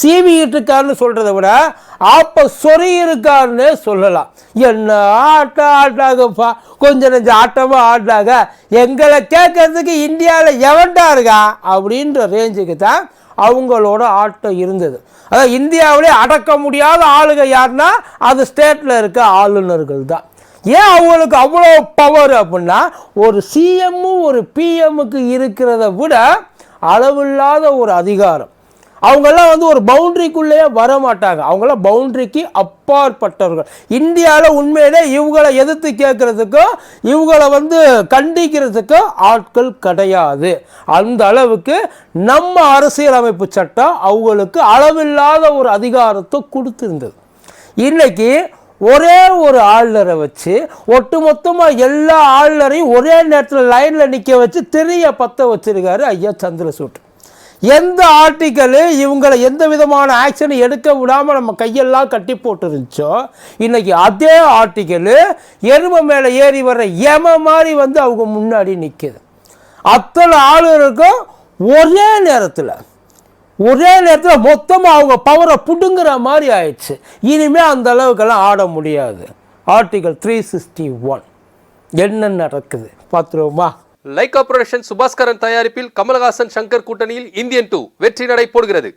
சீவி இருக்காருன்னு சொல்கிறத விட ஆப்ப சொறி இருக்காருன்னு சொல்லலாம். என்ன ஆட்டம் ஆட்டாகப்பா கொஞ்சம் நெஞ்சம் ஆட்டமாக ஆட்டாக எங்களை கேட்கறதுக்கு இந்தியாவில் எவன்டா இருக்கா? அப்படின்ற ரேஞ்சுக்கு தான் அவங்களோட ஆட்டம் இருந்தது. அதாவது இந்தியாவிலே அடக்க முடியாத ஆளுங்க யாருன்னா அது ஸ்டேட்டில் இருக்க ஆளுநர்கள் தான் ஏன் அவங்களுக்கு அவ்வளோ பவர் அப்படின்னா ஒரு சிஎம்மும் ஒரு பிஎம்முக்கு இருக்கிறத விட அளவில்லாத ஒரு அதிகாரம். அவங்கெல்லாம் வந்து ஒரு பவுண்ட்ரிக்குள்ளேயே வர மாட்டாங்க அவங்களாம் பவுண்ட்ரிக்கு அப்பாற்பட்டவர்கள். இந்தியாவில் உண்மையிலே இவங்களை எதிர்த்து கேட்குறதுக்கும் இவங்களை வந்து கண்டிக்கிறதுக்கும் ஆட்கள் கிடையாது. அந்த அளவுக்கு நம்ம அரசியலமைப்பு சட்டம் அவங்களுக்கு அளவில்லாத ஒரு அதிகாரத்தை கொடுத்துருந்தது. இன்றைக்கி ஒரே ஒரு ஆளுநரை வச்சு ஒட்டுமொத்தமாக எல்லா ஆளுநரையும் ஒரே நேரத்தில் லைனில் நிற்க வச்சு திரிய பற்ற வச்சுருக்காரு ஐயா சந்திரசூட். எந்த ஆர்டிக்கலு இவங்களை எந்த விதமான ஆக்ஷன் எடுக்க விடாமல் நம்ம கையெல்லாம் கட்டி போட்டுருந்துச்சோ இன்றைக்கி அதே ஆர்டிக்கலு எருமை மேலே ஏறி வர்ற எம மாதிரி வந்து அவங்க முன்னாடி நிற்கிது அத்தனை ஆளுகளுக்கும் ஒரே நேரத்தில் ஒரே நேரத்தில் மொத்தமாக அவங்க பவரை பிடுங்குற மாதிரி ஆயிடுச்சு. இனிமேல் அந்த அளவுக்கெல்லாம் ஆட முடியாது. ஆர்டிகல் த்ரீ சிக்ஸ்டி ஒன் என்ன நடக்குது? பார்த்துருவோமா? லைகா புரொடக்ஷன் சுபாஸ்கரன் தயாரிப்பில் கமலஹாசன் சங்கர் கூட்டணியில் இந்தியன் டூ வெற்றி நடை போடுகிறது.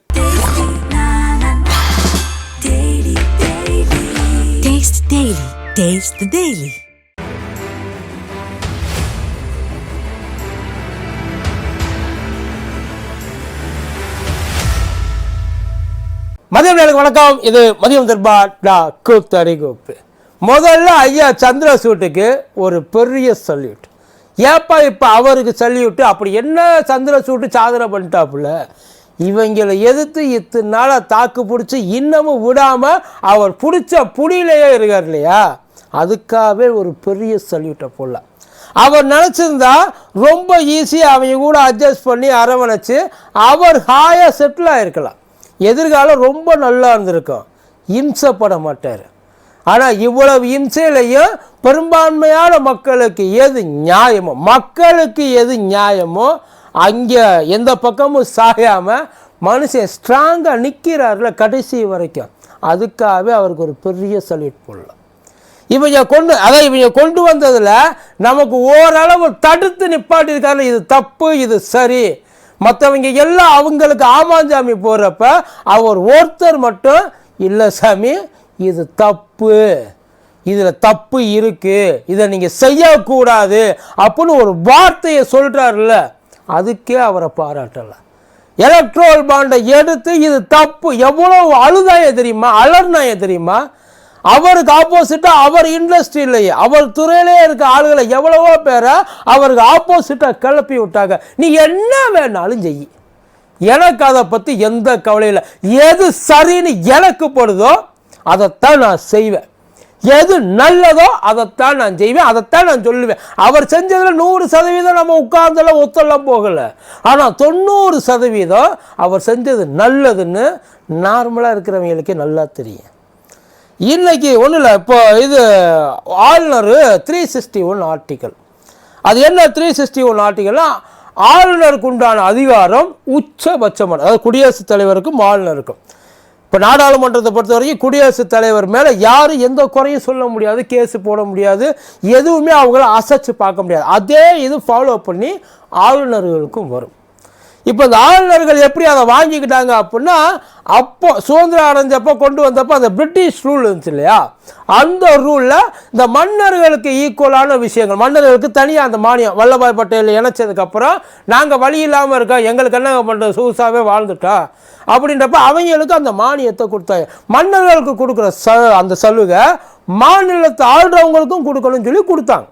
மதியம் நேருக்கு வணக்கம். இது மதியம் தர்பார் நான் கூத்தடி கூப்பு முதல்ல ஐயா சந்திரசூட்டுக்கு ஒரு பெரிய சல்யூட் ஏப்பா இப்போ அவருக்கு சல்யூட்டு அப்படி என்ன சந்திர சூட்டு சாதனை பண்ணிட்டாப்புல? இவங்களை எதிர்த்து இத்தனை நாளாக தாக்கு பிடிச்சி இன்னமும் விடாமல் அவர் பிடிச்ச புடியிலேயே இருக்கார் இல்லையா? அதுக்காகவே ஒரு பெரிய சல்யூட்டை போடலாம் அவர் நினச்சிருந்தா ரொம்ப ஈஸியாக அவங்க கூட அட்ஜஸ்ட் பண்ணி அரவணைச்சு அவர் ஹாயாக செட்டில் ஆகிருக்கலாம் எதிர்காலம் ரொம்ப நல்லா இருந்திருக்கும். இம்சப்பட மாட்டார். ஆனால் இவ்வளவு இம்சையிலையும் பெரும்பான்மையான மக்களுக்கு எது நியாயமோ மக்களுக்கு எது நியாயமோ அங்கே எந்த பக்கமும் சாயாமல் மனுஷன் ஸ்ட்ராங்காக நிற்கிறார்ல கடைசி வரைக்கும். அதுக்காகவே அவருக்கு ஒரு பெரிய சல்யூட் போடலாம் இவங்க கொண்டு அதான் இவங்க கொண்டு வந்ததில் நமக்கு ஓரளவு தடுத்து நிப்பாட்டியிருக்காரு இது தப்பு இது சரி. மற்றவங்க எல்லாம் அவங்களுக்கு ஆமாஞ்சாமி போடுறப்ப அவர் ஒருத்தர் மட்டும் இல்லை சாமி இது தப்பு. இதில் தப்பு இருக்குது இதை நீங்கள் செய்யக்கூடாது அப்படின்னு ஒரு வார்த்தையை சொல்கிறாருல்ல அதுக்கே அவரை பாராட்டலை. எலக்ட்ரோல் பாண்டை எடுத்து இது தப்பு. எவ்வளோ அழுதாய தெரியுமா? அலர்னாய தெரியுமா? அவருக்கு ஆப்போசிட்டாக அவர் இண்டஸ்ட்ரியிலேயே அவர் துறையிலே இருக்க ஆளுகளை எவ்வளவோ பேரை அவருக்கு ஆப்போசிட்டாக கிளப்பி விட்டாங்க. நீ என்ன வேணாலும் செய். எனக்கு அதை பற்றி எந்த கவலையும் இல்லை. எது சரின்னு எனக்கு படுதோ அதைத்தான் நான் செய்வேன். எது நல்லதோ அதைத்தான் நான் செய்வேன். அதைத்தான் நான் சொல்லுவேன். அவர் செஞ்சதில் நூறு சதவீதம் நம்ம உட்கார்ந்தெல்லாம் ஒத்தெல்லாம் போகலை. ஆனால் தொண்ணூறு சதவீதம் அவர் செஞ்சது நல்லதுன்னு நார்மலாக இருக்கிறவங்களுக்கே நல்லா தெரியும். இன்றைக்கி ஒன்றும் இல்லை இப்போ இது ஆளுநர் த்ரீ சிக்ஸ்டி ஒன் ஆர்டிக்கல் அது என்ன த்ரீ சிக்ஸ்டி ஒன் ஆர்டிக்கல்னால் ஆளுநருக்கு உண்டான அதிகாரம் உச்சபட்சமான அதாவது குடியரசுத் தலைவருக்கும் ஆளுநருக்கும். இப்போ நாடாளுமன்றத்தை பொறுத்தவரைக்கும் குடியரசுத் தலைவர் மேலே யாரும் எந்த குறையும் சொல்ல முடியாது கேஸ் போட முடியாது எதுவுமே அவங்கள அசைச்சு பார்க்க முடியாது. அதே இது ஃபாலோ பண்ணி ஆளுநர்களுக்கும் வரும். இப்போ இந்த ஆளுநர்கள் எப்படி அதை வாங்கிக்கிட்டாங்க அப்படின்னா அப்போ சுதந்திரம் அடைஞ்சப்போ கொண்டு வந்தப்போ அந்த பிரிட்டிஷ் ரூல் இருந்துச்சு இல்லையா? அந்த ரூலில் இந்த மன்னர்களுக்கு ஈக்குவலான விஷயங்கள் மன்னர்களுக்கு தனியாக அந்த மானியம் வல்லபாய் பட்டேல் இணைச்சதுக்கப்புறம் நாங்கள் வழி இல்லாமல் இருக்கோம் எங்களுக்கு என்ன பண்ணுறது சூசாகவே வாழ்ந்துட்டோம் அப்படின்றப்ப அவங்களுக்கு அந்த மானியத்தை கொடுத்தாங்க. மன்னர்களுக்கு கொடுக்குற ச அந்த சலுகை மாநிலத்தை ஆள்றவங்களுக்கும் கொடுக்கணும்னு சொல்லி கொடுத்தாங்க.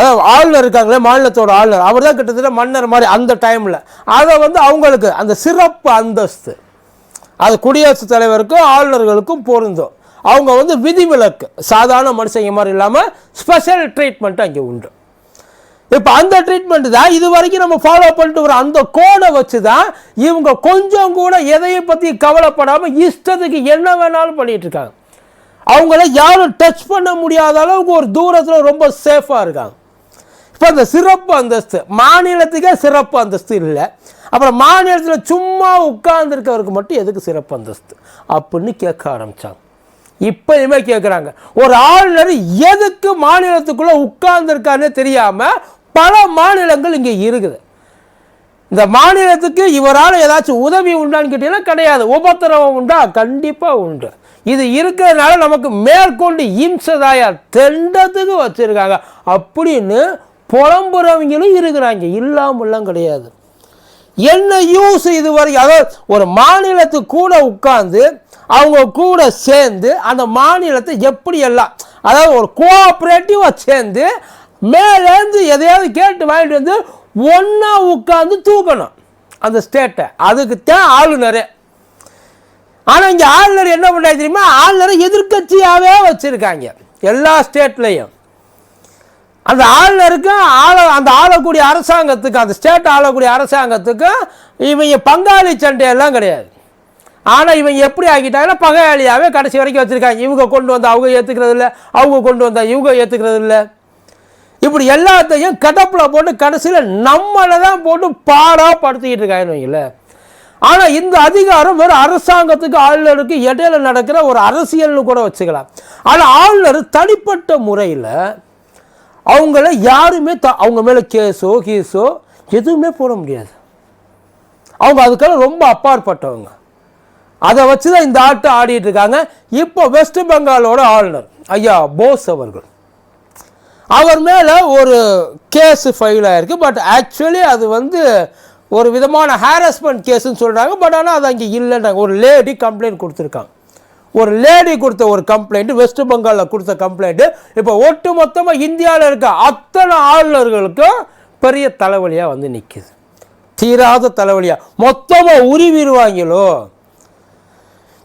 அதாவது ஆளுநர் இருக்காங்களே மாநிலத்தோட ஆளுநர். அவர் தான் கிட்டத்தட்ட மன்னர் மாதிரி அந்த டைமில் அதை வந்து அவங்களுக்கு அந்த சிறப்பு அந்தஸ்து. அது குடியரசுத் தலைவருக்கும் ஆளுநர்களுக்கும் பொருந்தும். அவங்க வந்து விதிவிலக்கு. சாதாரண மனுஷங்க மாதிரி இல்லாமல் ஸ்பெஷல் ட்ரீட்மெண்ட் அங்கே உண்டு. இப்போ அந்த ட்ரீட்மெண்ட் தான் இது வரைக்கும் நம்ம ஃபாலோ பண்ணிட்டு வர அந்த கோடை வச்சு தான் இவங்க கொஞ்சம் கூட எதையும் பற்றி கவலைப்படாமல் இஷ்டத்துக்கு என்ன வேணாலும் பண்ணிகிட்ருக்காங்க இருக்காங்க. அவங்கள யாரும் டச் பண்ண முடியாத அளவுக்கு ஒரு தூரத்தில் ரொம்ப சேஃபாக இருக்காங்க. இப்போ அந்த சிறப்பு அந்தஸ்து மாநிலத்துக்கே சிறப்பு அந்தஸ்து இல்லை. அப்புறம் மாநிலத்தில் சும்மா உட்கார்ந்துருக்கவருக்கு மட்டும் எதுக்கு சிறப்பு அந்தஸ்து? அப்படின்னு கேட்க ஆரம்பித்தாங்க இப்பயுமே கேட்குறாங்க ஒரு ஆளுநர் எதுக்கு மாநிலத்துக்குள்ளே உட்கார்ந்துருக்காருன்னு தெரியாமல் பல மாநிலங்கள் இங்கே இருக்குது. இந்த மாநிலத்துக்கு இவரால் ஏதாச்சும் உதவி உண்டான்னு கேட்டிங்கன்னா கிடையாது. உபத்திரவம் உண்டா? கண்டிப்பாக உண்டு. இது இருக்கிறதுனால நமக்கு மேற்கொண்டு இம்சதாயா தெண்டத்துக்கு வச்சுருக்காங்க. அப்படின்னு புலம்புறவங்களும் இருக்கிறாங்க. இல்லாமலாம் கிடையாது. என்ன யூஸ் இது வரைக்கும் அதாவது ஒரு மாநிலத்து கூட உட்கார்ந்து அவங்க கூட சேர்ந்து அந்த மாநிலத்தை எப்படி எல்லாம் அதாவது ஒரு கோஆப்ரேட்டிவாக சேர்ந்து மேலேருந்து எதையாவது கேட்டு வாங்கிட்டு வந்து ஒன்றா உட்காந்து தூக்கணும். அந்த ஸ்டேட்டை அதுக்கு தான் ஆளுநரே. ஆனால் இங்கே ஆளுநர் என்ன பண்ணுறாங்க தெரியுமா? ஆளுநரை எதிர்க்கட்சியாகவே வச்சுருக்காங்க. எல்லா ஸ்டேட்லேயும் அந்த ஆளுநருக்கும் ஆள அந்த ஆளக்கூடிய அரசாங்கத்துக்கு அந்த ஸ்டேட் ஆளக்கூடிய அரசாங்கத்துக்கும் இவங்க பங்காளி சண்டையெல்லாம் கிடையாது. ஆனால் இவங்க எப்படி ஆக்கிட்டாங்கன்னா பகையாளியாகவே கடைசி வரைக்கும் வச்சுருக்காங்க. இவங்க கொண்டு வந்தால் அவங்க ஏற்றுக்கிறது இல்லை அவங்க கொண்டு வந்தால் இவங்க ஏற்றுக்கிறது இல்லை. இப்படி எல்லாத்தையும் கடப்பில் போட்டு கடைசியில் நம்மளை தான் போட்டு பாடாக படுத்திக்கிட்டு இருக்காங்கன்னு ஆனால் இந்த அதிகாரம் வெறும் அரசாங்கத்துக்கு ஆளுநருக்கு இடையில நடக்கிற ஒரு அரசியல்னு கூட வச்சுக்கலாம். ஆனால் ஆளுநர் தனிப்பட்ட முறையில் அவங்கள யாருமே த அவங்க மேலே கேஸோ கீஸோ எதுவுமே போட முடியாது. அவங்க அதுக்கெல்லாம் ரொம்ப அப்பாற்பட்டவங்க. அதை வச்சு தான் இந்த ஆட்டம் ஆடிட்டு இருக்காங்க. இப்போ வெஸ்ட் பெங்காலோட ஆளுநர் ஐயா போஸ் அவர்கள். அவர் மேலே ஒரு கேஸ் ஃபைல் ஆயிருக்கு. பட் ஆக்சுவலி அது வந்து ஒரு விதமான ஹாரஸ்மெண்ட் கேஸுன்னு சொல்கிறாங்க பட் ஆனால் அது அங்கே இல்லைன்றாங்க ஒரு லேடி கம்ப்ளைண்ட் கொடுத்துருக்காங்க. ஒரு லேடி கொடுத்த ஒரு கம்ப்ளைண்ட் வெஸ்ட் பெங்காலில் கொடுத்த கம்ப்ளைண்ட்டு இப்போ ஒட்டு மொத்தமாக இந்தியாவில் இருக்க அத்தனை ஆளுநர்களுக்கும் பெரிய தலைவலியாக வந்து நிற்கிது தீராத தலைவலியாக மொத்தமாக உருவிடுவாங்களோ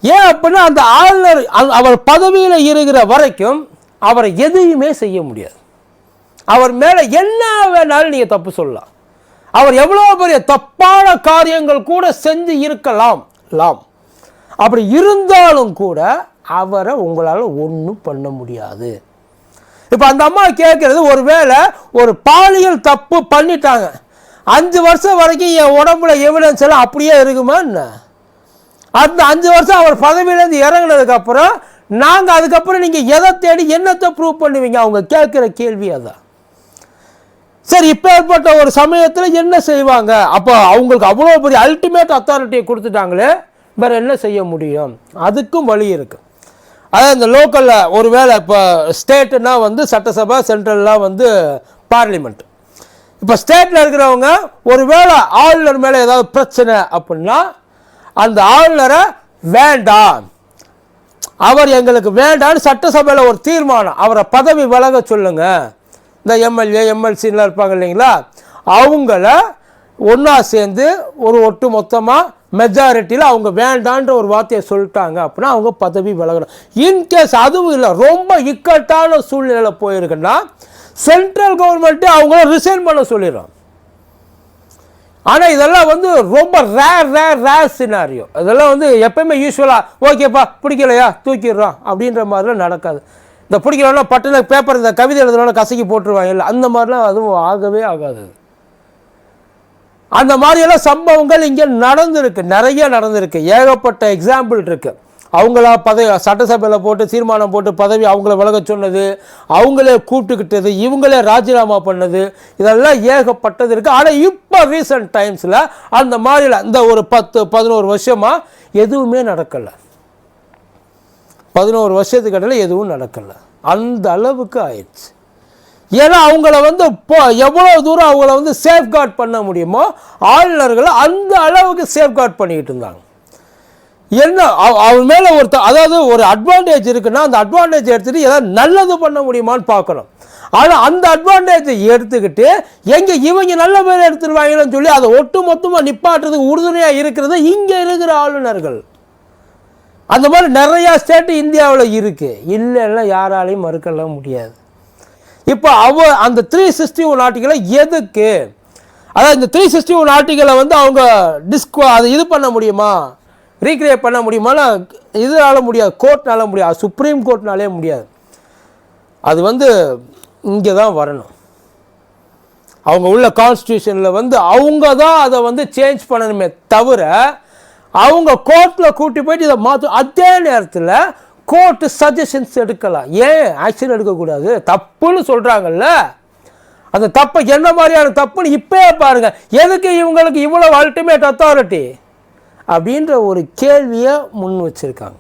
ஏன் அப்படின்னா அந்த ஆளுநர் அந்த- அவர் பதவியில் இருக்கிற வரைக்கும் அவரை எதையுமே செய்ய முடியாது. அவர் மேலே என்ன வேணாலும் நீங்கள் தப்பு சொல்லலாம். அவர் எவ்வளோ பெரிய தப்பான காரியங்கள் கூட செஞ்சு இருக்கலாம். லாம். அப்படி இருந்தாலும் கூட அவரை உங்களால் ஒன்றும் பண்ண முடியாது. இப்போ அந்த அம்மா கேட்குறது ஒருவேளை ஒரு பாலியல் தப்பு பண்ணிட்டாங்க. அஞ்சு வருஷம் வரைக்கும் என் உடம்புல எவிடன்ஸ் எல்லாம் அப்படியே இருக்குமா என்ன? அந்த அஞ்சு வருஷம் அவர் பதவியிலேருந்து இறங்குனதுக்கப்புறம் நாங்கள் அதுக்கப்புறம் நீங்கள் எதை தேடி என்னத்தை ப்ரூவ் பண்ணுவீங்க? அவங்க கேட்குற கேள்வி அதான். சரி இப்போ ஏற்பட்ட ஒரு சமயத்தில் என்ன செய்வாங்க? அப்போ அவங்களுக்கு அவ்வளோ பெரிய அல்டிமேட் அத்தாரிட்டியை கொடுத்துட்டாங்களே. வேறு என்ன செய்ய முடியும்? அதுக்கும் வழி இருக்குது அதாவது இந்த லோக்கலில் ஒரு வேளை இப்போ ஸ்டேட்டுனா வந்து சட்டசபை சென்ட்ரல்லாம் வந்து பார்லிமெண்ட் இப்போ ஸ்டேட்டில் இருக்கிறவங்க ஒரு வேளை ஆளுநர் மேலே ஏதாவது பிரச்சனை அப்படின்னா அந்த ஆளுநரை வேண்டாம். அவர் எங்களுக்கு வேண்டான்னு சட்டசபையில் ஒரு தீர்மானம். அவரை பதவி விலக சொல்லுங்கள் இந்த எம்எல்ஏ எம்எல்சின்லாம் இருப்பாங்க இல்லைங்களா? அவங்கள ஒன்றா சேர்ந்து ஒரு ஒட்டு மொத்தமாக மெஜாரிட்டியில் அவங்க வேண்டான்ற ஒரு வார்த்தையை சொல்லிட்டாங்க அப்படின்னா அவங்க பதவி விலகணும். இன்கேஸ் அதுவும் இல்லை ரொம்ப இக்கட்டான சூழ்நிலையில் போயிருக்குன்னா சென்ட்ரல் கவர்மெண்ட்டு அவங்கள ரிசைன் பண்ண சொல்லிடும். ஆனால் இதெல்லாம் வந்து ரொம்ப ரேர் ரேர் ரேர் சினாரியோ இதெல்லாம் வந்து எப்பயுமே யூஸ்வலாக ஓகேப்பா பிடிக்கலையா? தூக்கிடுறோம். அப்படின்ற மாதிரிலாம் நடக்காது. இந்த பிடிக்கலன்னா பட்டுன பேப்பர் இந்த கவிதை எழுதுனா கசக்கி போட்டுருவாங்க இல்லை அந்த மாதிரிலாம் அதுவும் ஆகவே ஆகாது. அந்த மாதிரியெல்லாம் சம்பவங்கள் இங்கே நடந்திருக்கு நிறைய நடந்திருக்கு. ஏகப்பட்ட எக்ஸாம்பிள் இருக்குது அவங்களா பதவி சட்டசபையில் போட்டு தீர்மானம் போட்டு பதவி அவங்கள விலக சொன்னது அவங்களே கூப்பிட்டுக்கிட்டது இவங்களே ராஜினாமா பண்ணது இதெல்லாம் ஏகப்பட்டது இருக்குது ஆனால் இப்போ ரீசன்ட் டைம்ஸில் அந்த மாதிரியில் இந்த ஒரு பத்து பதினோரு வருஷமாக எதுவுமே நடக்கலை. பதினோரு வருஷத்துக்கு இடையில எதுவும் நடக்கலை. அந்த அளவுக்கு ஆயிடுச்சு. ஏன்னா அவங்கள வந்து இப்போ எவ்வளோ தூரம் அவங்கள வந்து சேஃப்கார்ட் பண்ண முடியுமோ ஆளுநர்களை அந்த அளவுக்கு சேஃப்கார்ட் பண்ணிக்கிட்டு இருந்தாங்க. என்ன? அவன் மேலே ஒரு அதாவது ஒரு அட்வான்டேஜ் இருக்குன்னா அந்த அட்வான்டேஜ் எடுத்துகிட்டு ஏதாவது நல்லது பண்ண முடியுமான்னு பார்க்கணும். ஆனால் அந்த அட்வான்டேஜை எடுத்துக்கிட்டு எங்கே இவங்க நல்ல பேர் எடுத்துருவாங்கன்னு சொல்லி அதை ஒட்டு மொத்தமாக நிப்பாட்டுறதுக்கு உறுதுணையாக இருக்கிறது இங்கே இருக்கிற ஆளுநர்கள். அந்த மாதிரி நிறையா ஸ்டேட்டு இந்தியாவில் இருக்குது இல்லைன்னா யாராலையும் மறுக்கலாம் முடியாது. இப்போ அவ அந்த த்ரீ சிக்ஸ்டி ஒன் ஆர்டிகளை எதுக்கு? அதாவது இந்த த்ரீ சிக்ஸ்டி ஒன் ஆர்டிகளை வந்து அவங்க டிஸ்க் அதை இது பண்ண முடியுமா? ரீக்ரியேட் பண்ண முடியுமானா இதனால முடியாது கோர்ட்னால முடியாது சுப்ரீம் கோர்ட்னாலே முடியாது. அது வந்து இங்கே தான் வரணும். அவங்க உள்ள கான்ஸ்டியூஷனில் வந்து அவங்க தான் அதை வந்து சேஞ்ச் பண்ணணுமே தவிர அவங்க கோர்ட்டில் கூட்டி போயிட்டு இதை மாற்றும் அதே நேரத்தில் கோர்ட்டு சஜஷன்ஸ் எடுக்கலாம். ஏன்? ஆக்ஷன் எடுக்கக்கூடாது. தப்புன்னு சொல்கிறாங்கல்ல அந்த தப்பை என்ன மாதிரியான தப்புன்னு இப்பயே பாருங்க. எதுக்கு இவங்களுக்கு இவ்வளோ அல்டிமேட் அத்தாரிட்டி அப்படின்ற ஒரு கேள்வியை முன் வச்சிருக்காங்க.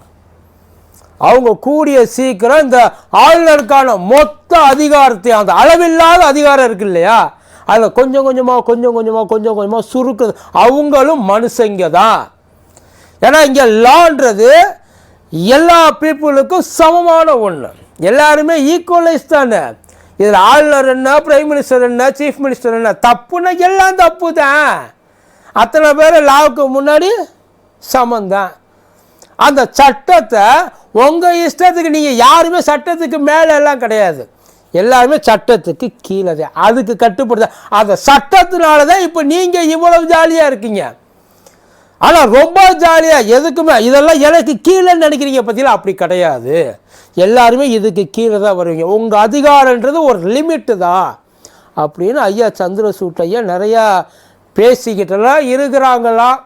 அவங்க கூடிய சீக்கிரம் இந்த ஆளுநருக்கான மொத்த அதிகாரத்தை அந்த அளவில்லாத அதிகாரம் இருக்கு இல்லையா? அதில் கொஞ்சம் கொஞ்சமாக கொஞ்சம் கொஞ்சமாக கொஞ்சம் கொஞ்சமாக சுருக்குது. அவங்களும் மனுஷங்க தான் ஏன்னா இங்கே லான்றது எல்லா பீப்புளுக்கும் சமமான ஒன்று எல்லாருமே ஈக்குவலைஸ் தானே. இதில் ஆளுநர் என்ன பிரைம் மினிஸ்டர் என்ன சீஃப் மினிஸ்டர் என்ன தப்புன்னா எல்லாம் தப்பு தான் அத்தனை பேர் லாவுக்கு முன்னாடி சமந்தான். அந்த சட்டத்தை உங்கள் இஷ்டத்துக்கு நீங்கள் யாருமே சட்டத்துக்கு மேலே எல்லாம் கிடையாது. எல்லாருமே சட்டத்துக்கு கீழே தான் அதுக்கு கட்டுப்படுத்த அந்த சட்டத்தினால தான் இப்போ நீங்கள் இவ்வளவு ஜாலியாக இருக்கீங்க. ஆனால் ரொம்ப ஜாலியாக எதுக்குமே இதெல்லாம் எனக்கு கீழே நினைக்கிறீங்க பற்றிலாம் அப்படி கிடையாது. எல்லாருமே இதுக்கு கீழே தான் வருவீங்க. உங்கள் அதிகாரன்றது ஒரு லிமிட்டு தான். அப்படின்னு ஐயா சந்திரசூட் ஐயா நிறையா பேசிக்கிட்டெல்லாம் இருக்கிறாங்களாம்.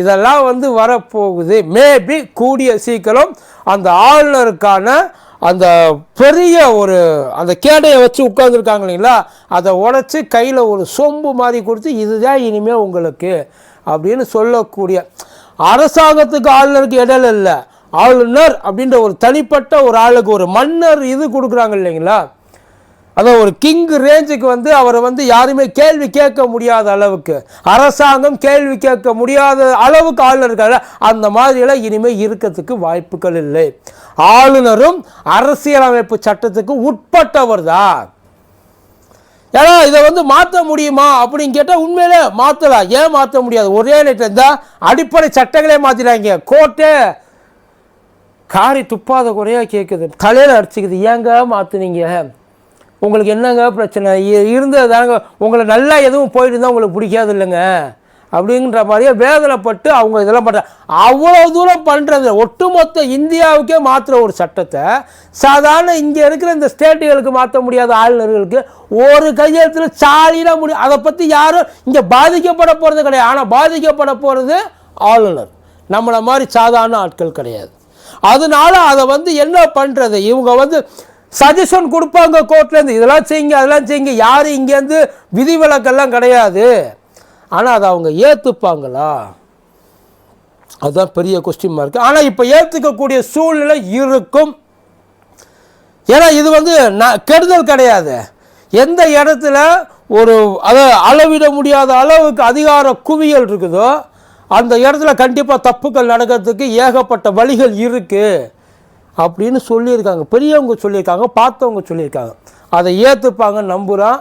இதெல்லாம் வந்து வரப்போகுது. மேபி கூடிய சீக்கிரம் அந்த ஆளுநருக்கான அந்த பெரிய ஒரு அந்த கேடையை வச்சு உட்காந்துருக்காங்க இல்லைங்களா? அதை உடச்சி கையில் ஒரு சொம்பு மாதிரி கொடுத்து இதுதான் இனிமேல் உங்களுக்கு. அப்படின்னு சொல்லக்கூடிய அரசாங்கத்துக்கு ஆளுநருக்கு இடையில இல்லை. ஆளுநர் அப்படின்ற ஒரு தனிப்பட்ட ஒரு ஆளுக்கு ஒரு மன்னர் இது கொடுக்குறாங்க இல்லைங்களா? அதான் ஒரு கிங் ரேஞ்சுக்கு வந்து அவரை வந்து யாருமே கேள்வி கேட்க முடியாத அளவுக்கு அரசாங்கம் கேள்வி கேட்க முடியாத அளவுக்கு ஆளுநர் அந்த மாதிரியெல்லாம் இனிமேல் இருக்கிறதுக்கு வாய்ப்புகள் இல்லை. ஆளுநரும் அரசியலமைப்பு சட்டத்துக்கு உட்பட்டவர் தான் ஏன்னா இதை வந்து மாற்ற முடியுமா அப்படின்னு கேட்டால் உண்மையிலே மாற்றலாம் ஏன் மாற்ற முடியாது? ஒரே நேரத்தில் இருந்தால் அடிப்படை சட்டங்களே மாற்றிடாங்க கோர்ட்டே காரி துப்பாத குறையாக கேட்குது தலையில் அடிச்சுக்குது. ஏங்க மாற்றுனீங்க உங்களுக்கு என்னங்க பிரச்சனை? இருந்தது தாங்க உங்களை நல்லா எதுவும் போயிட்டு இருந்தால் உங்களுக்கு பிடிக்காது இல்லைங்க. அப்படின்ற மாதிரியே வேதனைப்பட்டு அவங்க இதெல்லாம் பண்ணுறாங்க அவ்வளோ தூரம் பண்ணுறது ஒட்டுமொத்த இந்தியாவுக்கே மாற்றுற ஒரு சட்டத்தை சாதாரண இங்கே இருக்கிற இந்த ஸ்டேட்டுகளுக்கு மாற்ற முடியாத ஆளுநர்களுக்கு ஒரு கையெழுத்தில் சாலினா முடியும் அதை பற்றி யாரும் இங்கே பாதிக்கப்பட போகிறது கிடையாது. ஆனால் பாதிக்கப்பட போகிறது ஆளுநர். நம்மளை மாதிரி சாதாரண ஆட்கள் கிடையாது. அதனால அதை வந்து என்ன பண்ணுறது இவங்க வந்து சஜஷன் கொடுப்பாங்க கோர்ட்லேருந்து இதெல்லாம் செய்யுங்க அதெல்லாம் செய்யுங்க. யாரும் இங்கேருந்து விதிவிலக்கெல்லாம் கிடையாது. ஆனால் அதை அவங்க ஏற்றுப்பாங்களா அதுதான் பெரிய கொஸ்டின் மார்க் ஆனால் இப்போ ஏற்றுக்கக்கூடிய சூழ்நிலை இருக்கும். ஏன்னா இது வந்து நான் கெடுதல் கிடையாது. எந்த இடத்துல ஒரு அதை அளவிட முடியாத அளவுக்கு அதிகார குவியல் இருக்குதோ அந்த இடத்துல கண்டிப்பாக தப்புக்கள் நடக்கிறதுக்கு ஏகப்பட்ட வழிகள் இருக்குது அப்படின்னு சொல்லியிருக்காங்க. பெரியவங்க சொல்லியிருக்காங்க பார்த்தவங்க சொல்லியிருக்காங்க. அதை ஏற்றுப்பாங்க நம்புகிறான்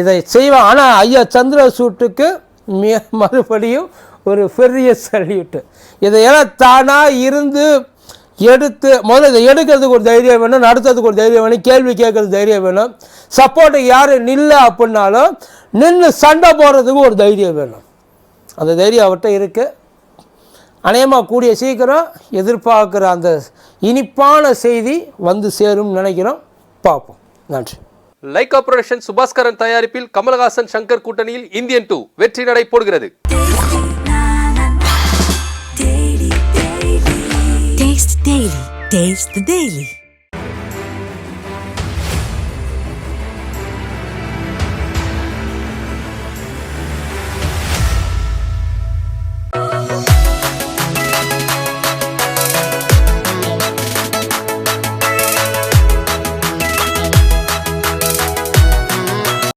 இதை செய்வான் ஆனால் ஐயா சந்திரசூட்டுக்கு மறுபடியும் ஒரு பெரிய சல்யூட்டு இதையெல்லாம் தானாக இருந்து எடுத்து முதல்ல இதை எடுக்கிறதுக்கு ஒரு தைரியம் வேணும் நடத்துறதுக்கு ஒரு தைரியம் வேணும் கேள்வி கேட்கறது தைரியம் வேணும். சப்போர்ட்டுக்கு யார் நில்லை அப்படின்னாலும் நின்று சண்டை போடுறதுக்கு ஒரு தைரியம் வேணும். அந்த தைரியம் அவர்கிட்ட இருக்குது அநேகமாக கூடிய சீக்கிரம் எதிர்பார்க்குற அந்த இனிப்பான செய்தி வந்து சேரும்னு நினைக்கிறோம். பார்ப்போம். நன்றி. லைகா புரொடக்ஷன் சுபாஸ்கரன் தயாரிப்பில் கமலஹாசன் சங்கர் கூட்டணியில் இந்தியன் டூ வெற்றி நடை போடுகிறது. Taste daily